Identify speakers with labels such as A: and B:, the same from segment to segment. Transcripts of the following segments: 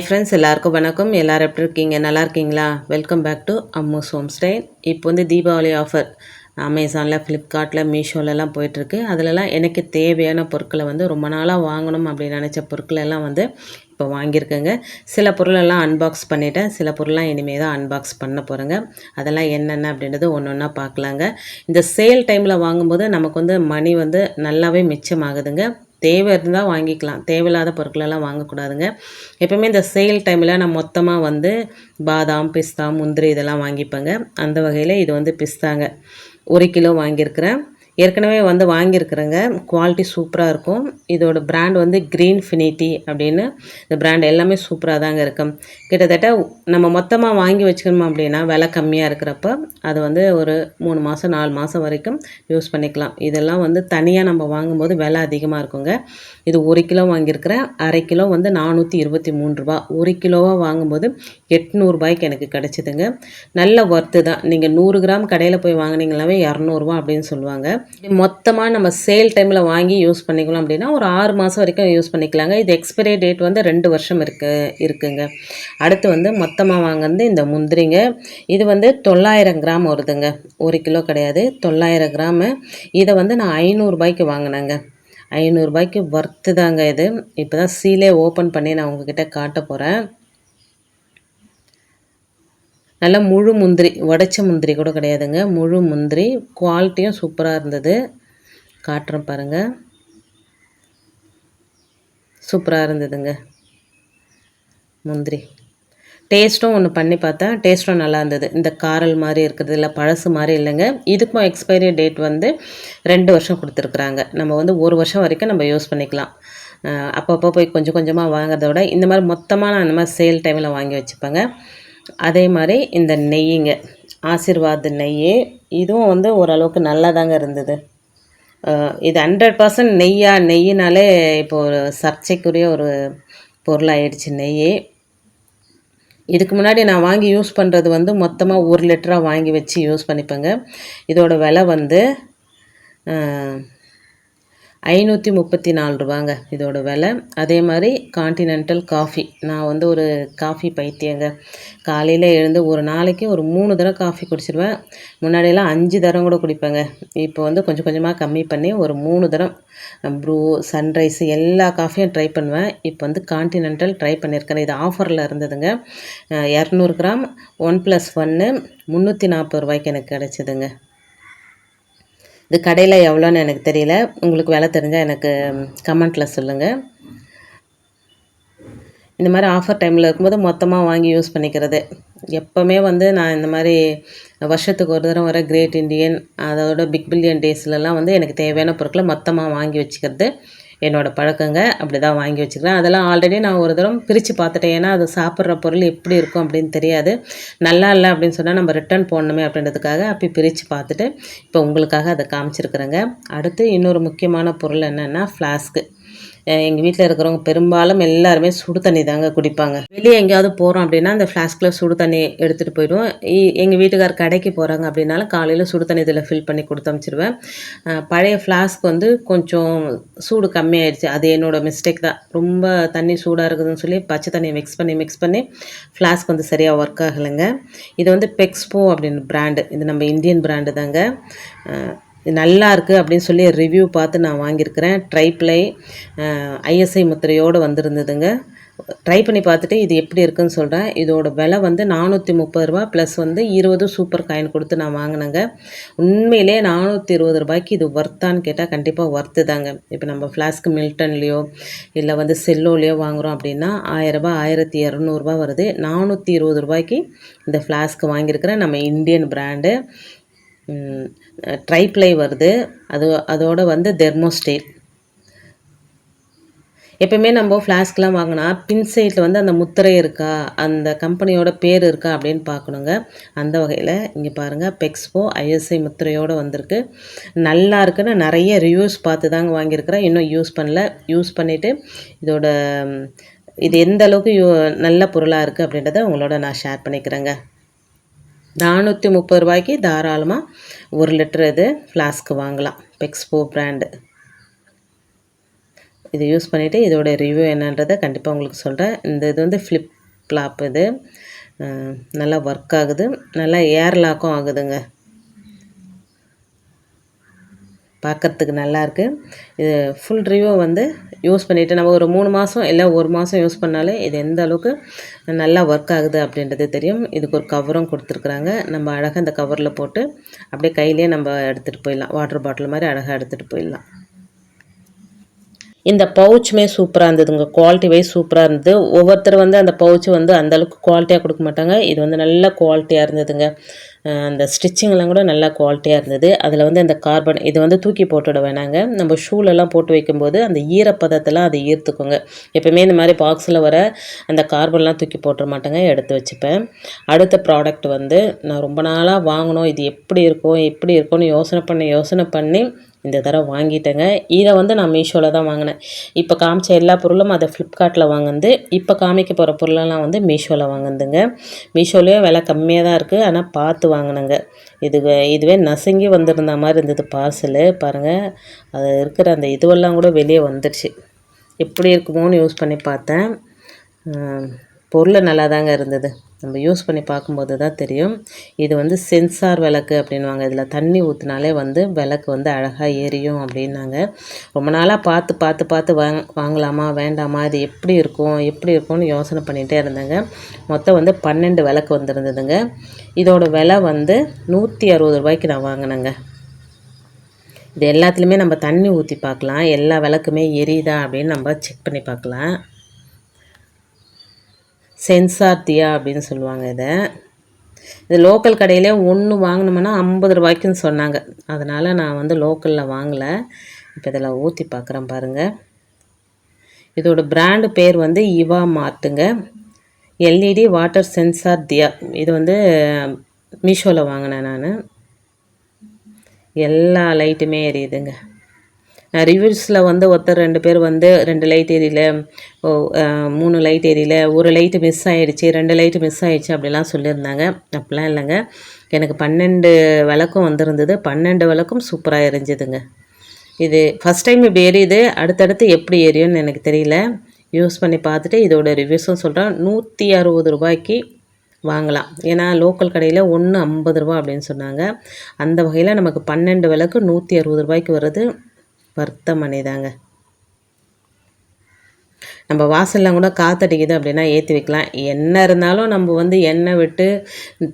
A: hi friends எல்லாருக்கும் வணக்கம் எல்லோரும் எப்படி இருக்கீங்க நல்லா இருக்கீங்களா welcome back to Ammu's home style இப்போ வந்து தீபாவளி ஆஃபர் அமேசானில் ஃப்ளிப்கார்ட்டில் மீஷோலலாம் போயிட்டுருக்கு அதிலலாம் எனக்கு தேவையான பொருட்களை வந்து ரொம்ப நாளாக வாங்கணும் அப்படின்னு நினச்ச பொருட்களெல்லாம் வந்து இப்போ வாங்கியிருக்கேங்க சில பொருளெல்லாம் அன்பாக்ஸ் பண்ணிட்டேன் சில பொருளெலாம் இனிமேல் தான் அன்பாக்ஸ் பண்ண போகிறேங்க அதெல்லாம் என்னென்ன அப்படின்றது ஒன்று ஒன்றா பார்க்கலாங்க இந்த சேல் டைமில் வாங்கும்போது நமக்கு வந்து மணி வந்து நல்லாவே மிச்சமாகுதுங்க தேவை இருந்தால் வாங்கிக்கலாம் தேவையில்லாத பொருட்களெல்லாம் வாங்கக்கூடாதுங்க எப்பவுமே இந்த சேல் டைமில் நான் மொத்தமாக வந்து பாதாம் பிஸ்தா முந்திரி இதெல்லாம் வாங்கிப்பேங்க அந்த வகையில் இது வந்து பிஸ்தாங்க ஒரு கிலோ வாங்கியிருக்கிறேன் ஏற்கனவே வந்து வாங்கியிருக்கிறேங்க குவாலிட்டி சூப்பராக இருக்கும் இதோட பிராண்ட் வந்து க்ரீன் ஃபினிட்டி அப்படின்னு இந்த பிராண்ட் எல்லாமே சூப்பராக தாங்க இருக்கும் கிட்டத்தட்ட நம்ம மொத்தமாக வாங்கி வச்சுக்கணும் அப்படின்னா விலை கம்மியாக இருக்கிறப்ப அது வந்து ஒரு மூணு மாதம் நாலு மாதம் வரைக்கும் யூஸ் பண்ணிக்கலாம் இதெல்லாம் வந்து தனியாக நம்ம வாங்கும்போது விலை அதிகமாக இருக்குங்க இது ஒரு கிலோ வாங்கியிருக்கிறேன் அரை கிலோ வந்து நானூற்றி இருபத்தி மூணு ரூபா ஒரு கிலோவாக வாங்கும்போது எட்நூறுபாய்க்கு எனக்கு கிடச்சிதுங்க நல்ல ஒர்த்து தான் நீங்கள் நூறு கிராம் கடையில் போய் வாங்கினீங்களாவே இரநூறுவா அப்படின்னு சொல்லுவாங்க மொத்தமாக நம்ம சேல் டைமில் வாங்கி யூஸ் பண்ணிக்கலாம் அப்படின்னா ஒரு ஆறு மாதம் வரைக்கும் யூஸ் பண்ணிக்கலாங்க இது எக்ஸ்பைரி டேட் வந்து ரெண்டு வருஷம் இருக்கு இருக்குங்க அடுத்து வந்து மொத்தமாக வாங்குறது இந்த முந்திரிங்க இது வந்து தொள்ளாயிரம் கிராம் வருதுங்க ஒரு கிலோ கிடையாது தொள்ளாயிரம் கிராமு இதை வந்து நான் ஐநூறுரூபாய்க்கு வாங்கினேங்க ஐநூறுரூபாய்க்கு ஒர்த்து தாங்க இது இப்போ தான் சீலே ஓப்பன் பண்ணி நான் உங்ககிட்ட காட்ட போகிறேன் நல்லா முழு முந்திரி உடச்ச முந்திரி கூட கிடையாதுங்க முழு முந்திரி குவாலிட்டியும் சூப்பராக இருந்தது காட்டுறேன் பாருங்கள் சூப்பராக இருந்ததுங்க முந்திரி டேஸ்ட்டும் ஒன்று பண்ணி பார்த்தா டேஸ்ட்டும் நல்லா இருந்தது இந்த காரல் மாதிரி இருக்கிறது இல்லை பழசு மாதிரி இல்லைங்க இதுக்கும் எக்ஸ்பைரி டேட் வந்து ரெண்டு வருஷம் கொடுத்துருக்குறாங்க நம்ம வந்து ஒரு வருஷம் வரைக்கும் நம்ம யூஸ் பண்ணிக்கலாம் அப்பப்போ போய் கொஞ்சம் கொஞ்சமாக வாங்குறத விட இந்த மாதிரி மொத்தமாக நான் அந்த மாதிரி சேல் டைமில் வாங்கி வச்சுப்பேங்க அதே மாதிரி இந்த நெய்யுங்க ஆசிர்வாத் நெய் இதுவும் வந்து ஓரளவுக்கு நல்லாதாங்க இருந்தது இது ஹண்ட்ரட் பர்சன்ட் நெய்யா நெய்யினாலே இப்போது சர்ச்சைக்குரிய ஒரு பொருளாகிடுச்சு நெய் இதுக்கு முன்னாடி நான் வாங்கி யூஸ் பண்ணுறது வந்து மொத்தமாக ஒரு லிட்டராக வாங்கி வச்சு யூஸ் பண்ணிப்பேங்க இதோட விலை வந்து ஐநூற்றி முப்பத்தி நாலு ரூபாங்க இதோட விலை அதே மாதிரி காண்டினென்டல் காஃபி நான் வந்து ஒரு காஃபி பைத்தியங்க காலையில் எழுந்து ஒரு நாளைக்கு ஒரு மூணு தடவை காஃபி குடிச்சிடுவேன் முன்னாடியெல்லாம் அஞ்சு தரம் கூட குடிப்பேங்க இப்போ வந்து கொஞ்சம் கொஞ்சமாக கம்மி பண்ணி ஒரு மூணு தரம் ப்ரூ சன்ரைஸு எல்லா காஃபியும் ட்ரை பண்ணுவேன் இப்போ வந்து காண்டினென்டல் ட்ரை பண்ணியிருக்கேன் இது ஆஃபரில் இருந்ததுங்க இரநூறு கிராம் ஒன் ப்ளஸ் ஒன்று முந்நூற்றி நாற்பது ரூபாய்க்கு எனக்கு கிடச்சிதுங்க இது கடையில் எவ்வளோன்னு எனக்கு தெரியல உங்களுக்கு விலை தெரிஞ்சால் எனக்கு கமெண்ட்டில் சொல்லுங்கள் இந்த மாதிரி ஆஃபர் டைமில் இருக்கும்போது மொத்தமாக வாங்கி யூஸ் பண்ணிக்கிறது எப்போவுமே வந்து நான் இந்த மாதிரி வருஷத்துக்கு ஒரு தடவை வர கிரேட் இண்டியன் அதோட பிக் பில்லியன் டேஸ்லலாம் வந்து எனக்கு தேவையான பொருட்களை மொத்தமாக வாங்கி வச்சுக்கிறது என்னோடய பழக்கங்க அப்படி தான் வாங்கி வச்சுக்கிறேன் அதெல்லாம் ஆல்ரெடி நான் ஒரு தரம் பிரித்து பார்த்துட்டேன் ஏன்னா அது சாப்பிட்ற பொருள் எப்படி இருக்கும் அப்படின்னு தெரியாது நல்லா இல்லை அப்படின்னு சொன்னால் நம்ம ரிட்டர்ன் போடணுமே அப்படின்றதுக்காக அப்படி பிரித்து பார்த்துட்டு இப்போ உங்களுக்காக அதை காமிச்சிருக்கிறேங்க அடுத்து இன்னொரு முக்கியமான பொருள் என்னென்னா ஃப்ளாஸ்க்கு எங்கள் வீட்டில் இருக்கிறவங்க பெரும்பாலும் எல்லாருமே சுடு தண்ணி தாங்க குடிப்பாங்க வெளியே எங்கேயாவது போகிறோம் அப்படின்னா அந்த ஃப்ளாஸ்கில் சுடு தண்ணி எடுத்துகிட்டு போயிடுவோம் எங்கள் வீட்டுக்கார் கடைக்கு போகிறாங்க அப்படின்னாலும் காலையில் சுடு தண்ணி இதில் ஃபில் பண்ணி கொடுத்து அனுப்பிச்சிடுவேன் பழைய ஃப்ளாஸ்க் வந்து கொஞ்சம் சூடு கம்மியாயிடுச்சு அது என்னோடய மிஸ்டேக் தான் ரொம்ப தண்ணி சூடாக இருக்குதுன்னு சொல்லி பச்சை தண்ணியை மிக்ஸ் பண்ணி மிக்ஸ் பண்ணி ஃப்ளாஸ்க் வந்து சரியாக ஒர்க் ஆகலைங்க இது வந்து பெக்ஸ்போ அப்படின்னு பிராண்டு இது நம்ம இந்தியன் பிராண்டு தாங்க இது நல்லா இருக்குது அப்படின்னு சொல்லி ரிவ்யூ பார்த்து நான் வாங்கியிருக்கிறேன் ட்ரைப்ளை ஐஎஸ்ஐ முத்திரையோடு வந்திருந்ததுங்க ட்ரை பண்ணி பார்த்துட்டு இது எப்படி இருக்குன்னு சொல்கிறேன் இதோட விலை வந்து நானூற்றி முப்பது ரூபா ப்ளஸ் வந்து இருபது சூப்பர் காயின் கொடுத்து நான் வாங்கினேங்க உண்மையிலே நானூற்றி இருபது ரூபாய்க்கு இது ஒர்த்தான்னு கேட்டால் கண்டிப்பாக ஒர்த்து தாங்க இப்போ நம்ம ஃப்ளாஸ்க்கு மில்டன்லேயோ இல்லை வந்து செல்லோலையோ வாங்குகிறோம் அப்படின்னா ஆயிரரூபா ஆயிரத்தி இரநூறுபா வருது நானூற்றி இருபது ரூபாய்க்கு இந்த ஃப்ளாஸ்க்கு வாங்கியிருக்கிறேன் நம்ம இந்தியன் பிராண்டு ட்ரைப்ளை வருது அது அதோடு வந்து தெர்மோஸ்டேட் எப்பயுமே நம்ம ஃப்ளாஸ்க்லாம் வாங்கினா பின் சைடில் வந்து அந்த முத்திரை இருக்கா அந்த கம்பெனியோட பேர் இருக்கா அப்படின்னு பார்க்கணுங்க அந்த வகையில் இங்கே பாருங்கள் பெக்ஸ்போ ஐஎஸ்ஐ முத்திரையோடு வந்திருக்கு நல்லா இருக்குன்னு நிறைய ரிவ்யூஸ் பார்த்து தாங்க வாங்கியிருக்கிறேன் இன்னும் யூஸ் பண்ணல யூஸ் பண்ணிவிட்டு இதோட இது எந்த அளவுக்கு யூ நல்ல பொருளாக இருக்குது அப்படின்றத உங்களோட நான் ஷேர் பண்ணிக்கிறேங்க நானூற்றி முப்பது ரூபாய்க்கு தாராளமாக ஒரு லிட்டர் இது ஃப்ளாஸ்க்கு வாங்கலாம் பெக்ஸ்போ பிராண்டு இது யூஸ் பண்ணிவிட்டு இதோடய ரிவ்யூ என்னன்றதை கண்டிப்பாக உங்களுக்கு சொல்கிறேன் இந்த இது வந்து ஃப்ளிப் ஃப்ளாப் இது நல்லா ஒர்க் ஆகுது நல்லா ஏர்லாக்கும் ஆகுதுங்க நல்லா நல்லாயிருக்கு இது ஃபுல் ரிவ்யூ வந்து யூஸ் பண்ணிவிட்டு நம்ம ஒரு மூணு மாதம் இல்லை ஒரு மாதம் யூஸ் பண்ணாலே இது எந்த அளவுக்கு நல்லா ஒர்க் ஆகுது அப்படின்றது தெரியும் இதுக்கு ஒரு கவரும் கொடுத்துருக்குறாங்க நம்ம அழகாக இந்த கவரில் போட்டு அப்படியே கையிலே நம்ம எடுத்துகிட்டு போயிடலாம் வாட்டர் பாட்டில் மாதிரி அழகாக எடுத்துகிட்டு போயிடலாம் இந்த பவுச்சுமே சூப்பராக இருந்ததுங்க குவாலிட்டி வைஸ் சூப்பராக இருந்தது ஒவ்வொருத்தர் வந்து அந்த பவுச் வந்து அந்தளவுக்கு குவாலிட்டியாக கொடுக்க மாட்டாங்க இது வந்து நல்ல குவாலிட்டியாக இருந்ததுங்க அந்த ஸ்டிச்சிங்லாம் கூட நல்லா குவாலிட்டியாக இருந்தது அதில் வந்து அந்த கார்பன் இது வந்து தூக்கி போட்டுவிட வேணாங்க நம்ம ஷூலெல்லாம் போட்டு வைக்கும்போது அந்த ஈரப்பதத்தெல்லாம் அதை ஈர்த்துக்கோங்க எப்போயுமே இந்த மாதிரி பாக்ஸில் வர அந்த கார்பன்லாம் தூக்கி போட்டுற மாட்டேங்க எடுத்து வச்சுப்பேன் அடுத்த ப்ராடக்ட் வந்து நான் ரொம்ப நாளாக வாங்கினோம் இது எப்படி இருக்கும் எப்படி இருக்கும்னு யோசனை பண்ணி யோசனை பண்ணி இந்த தடவை வாங்கிட்டேங்க இதை வந்து நான் மீஷோவில் தான் வாங்கினேன் இப்போ காமிச்ச எல்லா பொருளும் அதை ஃப்ளிப்கார்ட்டில் வாங்குந்து இப்போ காமிக்க போகிற பொருளெல்லாம் வந்து மீஷோவில் வாங்கினதுங்க மீஷோலேயே விலை கம்மியாக தான் இருக்குது ஆனால் பார்த்து வாங்கினேங்க இது இதுவே நசுங்கி வந்திருந்த மாதிரி இருந்தது பார்சலு பாருங்கள் அது இருக்கிற அந்த இதுவெல்லாம் கூட வெளியே வந்துடுச்சு எப்படி இருக்குமோன்னு யூஸ் பண்ணி பார்த்தேன் பொருள் நல்லா தாங்க இருந்தது நம்ம யூஸ் பண்ணி பார்க்கும்போது தான் தெரியும் இது வந்து சென்சார் விளக்கு அப்படின்வாங்க இதில் தண்ணி ஊற்றினாலே வந்து விளக்கு வந்து அழகாக எரியும் அப்படின்னாங்க ரொம்ப நாளாக பார்த்து பார்த்து பார்த்து வாங் வாங்கலாமா வேண்டாமா இது எப்படி இருக்கும் எப்படி இருக்கும்னு யோசனை பண்ணிகிட்டே இருந்தேங்க மொத்தம் வந்து பன்னெண்டு விளக்கு வந்துருந்ததுங்க இதோட விலை வந்து நூற்றி அறுபது ரூபாய்க்கு நான் வாங்கினேங்க இது எல்லாத்துலேயுமே நம்ம தண்ணி ஊற்றி பார்க்கலாம் எல்லா விளக்குமே எரியுதா அப்படின்னு நம்ம செக் பண்ணி பார்க்கலாம் சென்சார்த்தியா அப்படின்னு சொல்லுவாங்க இதை இது லோக்கல் கடையில் ஒன்று வாங்கினோம்னா ஐம்பது ரூபாய்க்குன்னு சொன்னாங்க அதனால் நான் வந்து லோக்கலில் வாங்கலை இப்போ இதில் ஊற்றி பார்க்குறேன் பாருங்கள் இதோட பிராண்டு பேர் வந்து இவா மார்ட்டுங்க எல்இடி வாட்டர் சென்சார் தியா இது வந்து மீஷோவில் வாங்கினேன் நான் எல்லா லைட்டுமே எரியுதுங்க ரிவ்யூஸில் வந்து ஒருத்தர் ரெண்டு பேர் வந்து ரெண்டு லைட் எரியல மூணு லைட் எரியல ஒரு லைட்டு மிஸ் ஆகிடுச்சி ரெண்டு லைட்டு மிஸ் ஆகிடுச்சி அப்படிலாம் சொல்லியிருந்தாங்க அப்படிலாம் இல்லைங்க எனக்கு பன்னெண்டு விளக்கும் வந்திருந்தது பன்னெண்டு விளக்கும் சூப்பராக எரிஞ்சுதுங்க இது ஃபஸ்ட் டைம் இப்படி எரியுது அடுத்தடுத்து எப்படி எரியும்னு எனக்கு தெரியல யூஸ் பண்ணி பார்த்துட்டு இதோட ரிவ்யூஸும் சொல்கிறேன் நூற்றி அறுபது ரூபாய்க்கு வாங்கலாம் ஏன்னா லோக்கல் கடையில் ஒன்று ஐம்பது ரூபா அப்படின்னு சொன்னாங்க அந்த வகையில் நமக்கு பன்னெண்டு விளக்கு நூற்றி அறுபது ரூபாய்க்கு வருது வறுத்த நம்ம வாசல்லாம் கூட காத்தடிக்குது அப்படின்னா ஏற்றி வைக்கலாம் என்ன இருந்தாலும் நம்ம வந்து எண்ணெய் விட்டு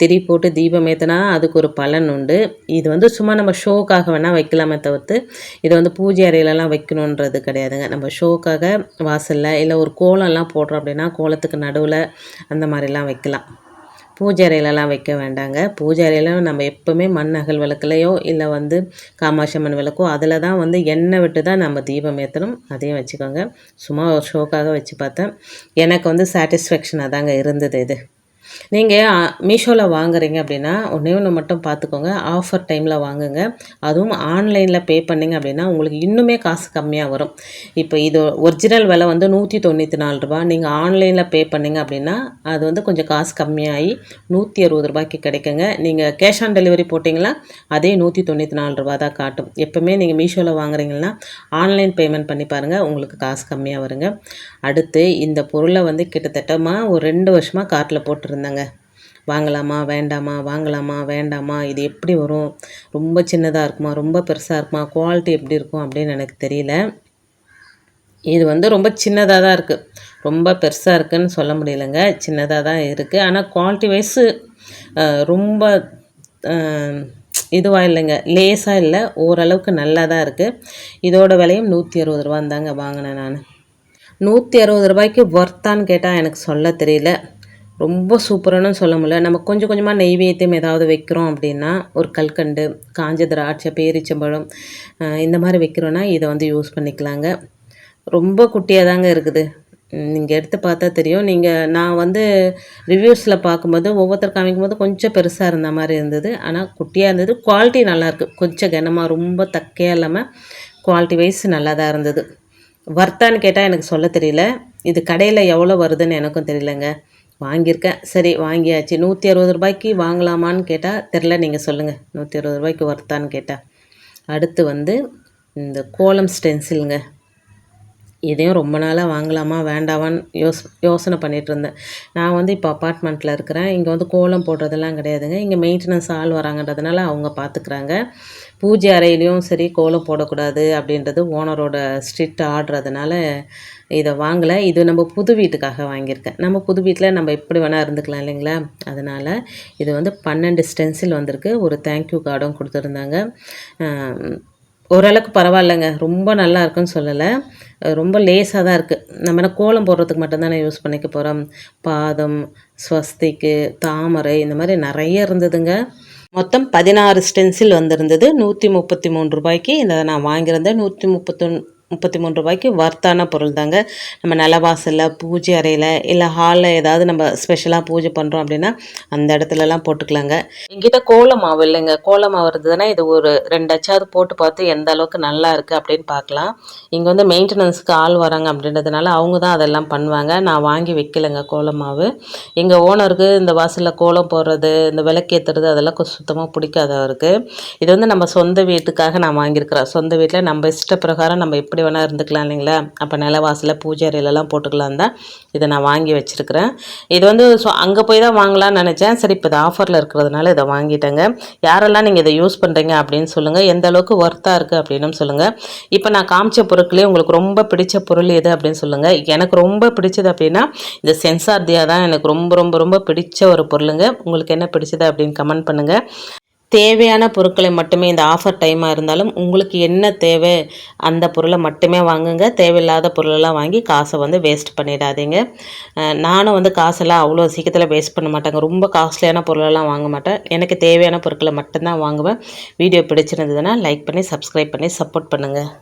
A: திரி போட்டு தீபம் ஏற்றினா அதுக்கு ஒரு பலன் உண்டு இது வந்து சும்மா நம்ம ஷோக்காக வேணால் வைக்கலாமே தவிர்த்து இதை வந்து பூஜை அறையிலலாம் வைக்கணுன்றது கிடையாதுங்க நம்ம ஷோக்காக வாசலில் இல்லை ஒரு கோலம்லாம் போடுறோம் அப்படின்னா கோலத்துக்கு நடுவில் அந்த மாதிரிலாம் வைக்கலாம் பூஜை அறையிலலாம் வைக்க வேண்டாங்க பூஜை அறையில் நம்ம எப்போவுமே மண் அகல் விளக்குலையோ இல்லை வந்து காமாட்சி அம்மன் விளக்கோ அதில் தான் வந்து எண்ணெய் விட்டு தான் நம்ம தீபம் ஏற்றணும் அதையும் வச்சுக்கோங்க சும்மா ஒரு ஷோக்காக வச்சு பார்த்தேன் எனக்கு வந்து சாட்டிஸ்ஃபேக்ஷனாக தாங்க இருந்தது இது நீங்கள் மீஷோவில் வாங்குறீங்க அப்படின்னா ஒன்றே ஒன்று மட்டும் பார்த்துக்கோங்க ஆஃபர் டைமில் வாங்குங்க அதுவும் ஆன்லைனில் பே பண்ணிங்க அப்படின்னா உங்களுக்கு இன்னுமே காசு கம்மியாக வரும் இப்போ இது ஒரிஜினல் விலை வந்து நூற்றி தொண்ணூற்றி நாலு ரூபா நீங்கள் ஆன்லைனில் பே பண்ணிங்க அப்படின்னா அது வந்து கொஞ்சம் காசு கம்மியாகி நூற்றி அறுபது ரூபாய்க்கு கிடைக்குங்க நீங்கள் கேஷ் ஆன் டெலிவரி போட்டிங்கன்னா அதே நூற்றி தொண்ணூற்றி நாலு ரூபா தான் காட்டும் எப்போவுமே நீங்கள் மீஷோவில் வாங்குறீங்கன்னா ஆன்லைன் பேமெண்ட் பண்ணி பாருங்கள் உங்களுக்கு காசு கம்மியாக வருங்க அடுத்து இந்த பொருளை வந்து கிட்டத்தட்டமாக ஒரு ரெண்டு வருஷமாக கார்ட்டில் போட்டிருந்தேன் இருந்தாங்க வாங்கலாமா வேண்டாமா வாங்கலாமா வேண்டாமா இது எப்படி வரும் ரொம்ப சின்னதாக இருக்குமா ரொம்ப பெருசாக இருக்குமா குவாலிட்டி எப்படி இருக்கும் அப்படின்னு எனக்கு தெரியல இது வந்து ரொம்ப சின்னதாக தான் இருக்குது ரொம்ப பெருசாக இருக்குதுன்னு சொல்ல முடியலைங்க சின்னதாக தான் இருக்குது ஆனால் குவாலிட்டி வைஸ் ரொம்ப இதுவாக இல்லைங்க லேஸாக இல்லை ஓரளவுக்கு நல்லா தான் இருக்குது இதோட விலையும் நூற்றி அறுபது ரூபான்னு வாங்கினேன் நான் நூற்றி அறுபது ரூபாய்க்கு ஒர்த்தான்னு கேட்டால் எனக்கு சொல்ல தெரியல ரொம்ப சூப்பரானு சொல்ல முடியல நம்ம கொஞ்சம் கொஞ்சமாக நெய்வேத்தியம் ஏதாவது வைக்கிறோம் அப்படின்னா ஒரு கல்கண்டு காஞ்ச திராட்சை பேரிச்சம்பழம் இந்த மாதிரி வைக்கிறோன்னா இதை வந்து யூஸ் பண்ணிக்கலாங்க ரொம்ப குட்டியாக தாங்க இருக்குது நீங்கள் எடுத்து பார்த்தா தெரியும் நீங்கள் நான் வந்து ரிவ்யூஸில் பார்க்கும்போது ஒவ்வொருத்தர் காமிக்கும் போது கொஞ்சம் பெருசாக இருந்த மாதிரி இருந்தது ஆனால் குட்டியாக இருந்தது குவாலிட்டி நல்லாயிருக்கு கொஞ்சம் கனமாக ரொம்ப தக்கையாக இல்லாமல் குவாலிட்டி வைஸ் நல்லா தான் இருந்தது வர்த்தான்னு கேட்டால் எனக்கு சொல்ல தெரியல இது கடையில் எவ்வளோ வருதுன்னு எனக்கும் தெரியலங்க வாங்கியிருக்கேன் சரி வாங்கியாச்சு நூற்றி அறுபது ரூபாய்க்கு வாங்கலாமான்னு கேட்டால் தெரில நீங்கள் சொல்லுங்கள் நூற்றி அறுபது ரூபாய்க்கு வர்த்தான்னு கேட்டால் அடுத்து வந்து இந்த கோலம் ஸ்டென்சிலுங்க இதையும் ரொம்ப நாளாக வாங்கலாமா வேண்டாமான்னு யோஸ் யோசனை பண்ணிகிட்டு இருந்தேன் நான் வந்து இப்போ அப்பார்ட்மெண்ட்டில் இருக்கிறேன் இங்கே வந்து கோலம் போடுறதெல்லாம் கிடையாதுங்க இங்கே மெயின்டெனன்ஸ் ஆள் வராங்கன்றதுனால அவங்க பார்த்துக்குறாங்க பூஜை அறையிலையும் சரி கோலம் போடக்கூடாது அப்படின்றது ஓனரோட ஸ்ட்ரிக்ட் ஆடுறதுனால இதை வாங்கலை இது நம்ம புது வீட்டுக்காக வாங்கியிருக்கேன் நம்ம புது வீட்டில் நம்ம எப்படி வேணால் இருந்துக்கலாம் இல்லைங்களா அதனால் இது வந்து பன்னெண்டு ஸ்டென்சில் வந்திருக்கு ஒரு தேங்க்யூ கார்டும் கொடுத்துருந்தாங்க ஓரளவுக்கு பரவாயில்லைங்க ரொம்ப நல்லா இருக்குன்னு சொல்லலை ரொம்ப லேஸாக தான் இருக்குது நம்ம கோலம் போடுறதுக்கு மட்டும்தானே யூஸ் பண்ணிக்க போகிறோம் பாதம் ஸ்வஸ்திக்கு தாமரை இந்த மாதிரி நிறைய இருந்ததுங்க மொத்தம் பதினாறு ஸ்டென்சில் வந்திருந்தது நூற்றி முப்பத்தி மூணு ரூபாய்க்கு இந்த நான் வாங்கியிருந்தேன் நூற்றி முப்பத்தொன் முப்பத்தி மூணு ரூபாய்க்கு வர்த்தான பொருள் தாங்க நம்ம நிலவாசலில் பூஜை அறையில் இல்லை ஹாலில் ஏதாவது நம்ம ஸ்பெஷலாக பூஜை பண்ணுறோம் அப்படின்னா அந்த இடத்துலலாம் போட்டுக்கலாங்க எங்கிட்ட கோலம் மாவு இல்லைங்க கோலம் மாவு இருந்ததுன்னா இது ஒரு ரெண்டு அச்சாவது போட்டு பார்த்து எந்த அளவுக்கு நல்லா இருக்குது அப்படின்னு பார்க்கலாம் இங்கே வந்து மெயின்டெனன்ஸுக்கு ஆள் வராங்க அப்படின்றதுனால அவங்க தான் அதெல்லாம் பண்ணுவாங்க நான் வாங்கி வைக்கலைங்க கோலம் மாவு எங்கள் ஓனருக்கு இந்த வாசலில் கோலம் போடுறது இந்த விளக்கு ஏற்றுறது அதெல்லாம் கொஞ்சம் சுத்தமாக பிடிக்காத இருக்குது இது வந்து நம்ம சொந்த வீட்டுக்காக நான் வாங்கியிருக்கிறேன் சொந்த வீட்டில் நம்ம இஷ்டப்பிரகாரம் நம்ம எப்படி மாதிரி வேணால் இருந்துக்கலாம் இல்லைங்களா அப்போ நிலவாசலில் பூஜை அறையிலலாம் போட்டுக்கலாம் தான் இதை நான் வாங்கி வச்சுருக்கிறேன் இது வந்து ஸோ அங்கே போய் தான் வாங்கலாம்னு நினச்சேன் சரி இப்போ இது ஆஃபரில் இருக்கிறதுனால இதை வாங்கிட்டேங்க யாரெல்லாம் நீங்கள் இதை யூஸ் பண்ணுறீங்க அப்படின்னு சொல்லுங்கள் எந்த அளவுக்கு ஒர்த்தாக இருக்குது அப்படின்னு சொல்லுங்கள் இப்போ நான் காமிச்ச பொருட்களே உங்களுக்கு ரொம்ப பிடிச்ச பொருள் எது அப்படின்னு சொல்லுங்கள் எனக்கு ரொம்ப பிடிச்சது அப்படின்னா இந்த சென்சார்தியாக தான் எனக்கு ரொம்ப ரொம்ப ரொம்ப பிடிச்ச ஒரு பொருளுங்க உங்களுக்கு என்ன பிடிச்சது அப்படின்னு கமெண்ட் பண்ணுங்கள் தேவையான பொருட்களை மட்டுமே இந்த ஆஃபர் டைமாக இருந்தாலும் உங்களுக்கு என்ன தேவை அந்த பொருளை மட்டுமே வாங்குங்க தேவையில்லாத பொருளெல்லாம் வாங்கி காசை வந்து வேஸ்ட் பண்ணிடாதீங்க நானும் வந்து காசெல்லாம் அவ்வளோ சீக்கிரத்தில் வேஸ்ட் பண்ண மாட்டேங்க ரொம்ப காஸ்ட்லியான பொருளெல்லாம் வாங்க மாட்டேன் எனக்கு தேவையான பொருட்களை மட்டும்தான் வாங்குவேன் வீடியோ பிடிச்சிருந்ததுன்னா லைக் பண்ணி சப்ஸ்கிரைப் பண்ணி சப்போர்ட் பண்ணுங்கள்